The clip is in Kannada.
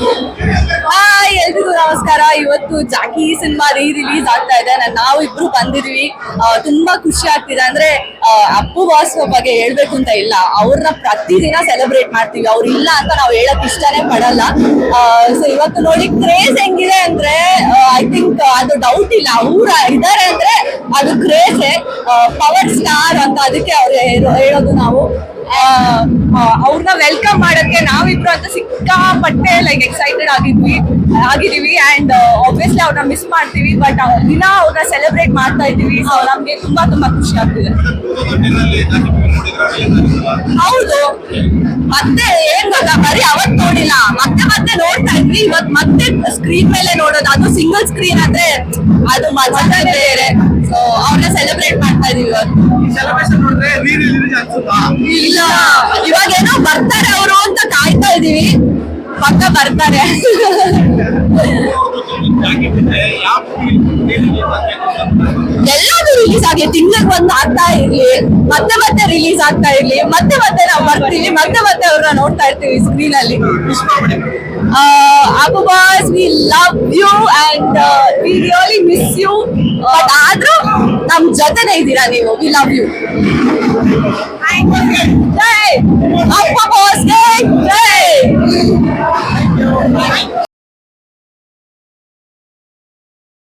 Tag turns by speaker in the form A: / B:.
A: ಹಾಯ್ ಎಲ್ರಿಗೂ ನಮಸ್ಕಾರ. ಇವತ್ತು ಜಾಕಿ ಸಿನಿಮಾ ರೀ ರಿಲೀಸ್ ಆಗ್ತಾ ಇದೆ. ನಾವು ಇಬ್ರು ಬಂದಿದ್ವಿ. ತುಂಬಾ ಖುಷಿ ಆಗ್ತಿದೆ. ಅಂದ್ರೆ ಅಪ್ಪು ಬಾಸ್ ಬಗ್ಗೆ ಹೇಳ್ಬೇಕು ಅಂತ ಇಲ್ಲ. ಅವ್ರನ್ನ ಪ್ರತಿದಿನ ಸೆಲೆಬ್ರೇಟ್ ಮಾಡ್ತೀವಿ. ಅವ್ರು ಇಲ್ಲ ಅಂತ ನಾವು ಹೇಳಕ್ ಇಷ್ಟನೇ ಪಡಲ್ಲ. ಸೊ ಇವತ್ತು ನೋಡಿ ಕ್ರೇಜ್ ಹೆಂಗಿದೆ ಅಂದ್ರೆ ಐ ಥಿಂಕ್ ಅದು ಡೌಟ್ ಇಲ್ಲ. ಅವ್ರ ಇದಾರೆ ಅಂದ್ರೆ ಅದು ಕ್ರೇಜ್ ಪವರ್ ಸ್ಟಾರ್ ಅಂತ ಅದಕ್ಕೆ ಅವ್ರು ಹೇಳೋ- ಹೇಳೋದು ನಾವು. ಅವ್ರನ್ನ ವೆಲ್ಕಮ್ ಮಾಡೋಕ್ಕೆ ನಾವಿಬ್ರು ಅಂತ ಸಿಕ್ಕಾಪಟ್ಟೆ ಲೈಕ್ ಎಕ್ಸೈಟೆಡ್ ಆಗಿದ್ವಿ ಆಗಿದೀವಿ ಅಂಡ್ ಆಬ್ವಿಯಸ್ಲಿ ಅವ್ರನ್ನ ಮಿಸ್ ಮಾಡ್ತೀವಿ. ಬಟ್ ದಿನ ಅವ್ರನ್ನ ಸೆಲೆಬ್ರೇಟ್ ಮಾಡ್ತಾ ಇದ್ದೀವಿ. ಸೊ ನಮಗೆ ತುಂಬಾ ತುಂಬಾ ಖುಷಿ ಆಗ್ತಿದೆ. ಹೌದು. ಮತ್ತೆ ಏನ್ ಗೊತ್ತಾ? ಬರೀ ಅವತ್ ನೋಡಿಲ್ಲ. ಮತ್ತೆ ಮತ್ತೆ ನೋಡ್ತಾ ಇದ್ವಿ. ಇವತ್ ಮತ್ತೆ ಸ್ಕ್ರೀನ್ ಮೇಲೆ ನೋಡೋದು. ಅದು ಸಿಂಗಲ್ ಸ್ಕ್ರೀನ್ ಆದ್ರೆ ಅದು ಮಜಾನೇ ಬೇರೆ. ಅವ್ರನ್ನ ಸೆಲೆಬ್ರೇಟ್ ಮಾಡ್ತಾ ಇದೀವಿ ಇಲ್ಲ. ಇವಾಗ ಏನೋ ಬರ್ತಾರೆ ಅವರು ಅಂತ ಕಾಯ್ತಾ ಇದೀವಿ. ಪಕ್ಕ ಬರ್ತಾರೆ. ಎಲ್ಲಾದ್ರೂ ರಿಲೀಸ್ ಆಗಿ ತಿಂಗಳಿಗೆ ಬಂದು ಆಗ್ತಾ ಇರ್ಲಿ. ಮತ್ತೆ ಮತ್ತೆ ರಿಲೀಸ್ ಆಗ್ತಾ ಇರ್ಲಿ. ಮತ್ತೆ ಮತ್ತೆ ನಾವು ಬರ್ತೀವಿ. ಮತ್ತೆ ಮತ್ತೆ ಅವ್ರನ್ನ ನೋಡ್ತಾ ಇರ್ತೀವಿ ಸ್ಕ್ರೀನ್ ಅಲ್ಲಿ. Abu boss we love you and we really miss you but ಆದ್ರೂ ನಮ್ ಜೊತೆನೆ ಇದ್ದೀರಾ ನೀವು? ವಿ ಲವ್ ಯು ಜೈ ಅಪ್ಪ ಬಾಸ್ಗೆ ಜೈ